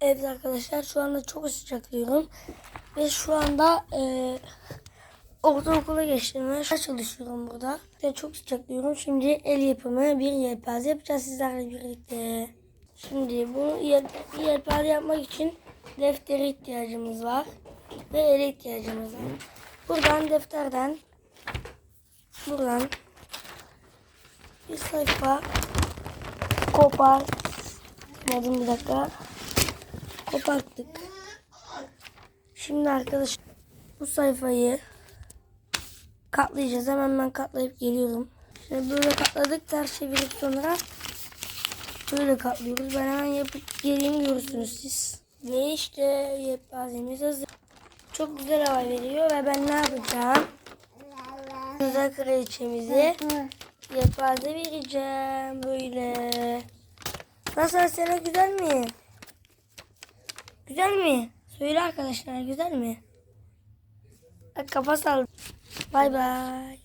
Evet arkadaşlar şu anda çok sıcaklıyorum. Ve şu anda e, ortaokula geçtim ve çalışıyorum burada. Ve çok sıcaklıyorum. Şimdi el yapımı bir yelpaze yapacağız sizlerle birlikte. Şimdi bu yel, yelpaze yapmak için deftere ihtiyacımız var. Ve ele ihtiyacımız var. Buradan defterden buradan bir sayfa kopar. Yapmadım bir dakika. Koparttık. Şimdi arkadaşlar bu sayfayı katlayacağız. Hemen ben katlayıp geliyorum. Şimdi böyle katladık. Ters çevirip sonra böyle katlıyoruz. Ben hemen yapıp geleyim görürsünüz siz. Ve işte yelpazemiz hazır. Çok güzel hava veriyor ve ben ne yapacağım? Güzel kraliçemizi yelpaze vereceğim böyle. Nasıl Sena güzel mi? Güzel mi? Söyle arkadaşlar güzel mi? Bak kafa sal. Bay bay.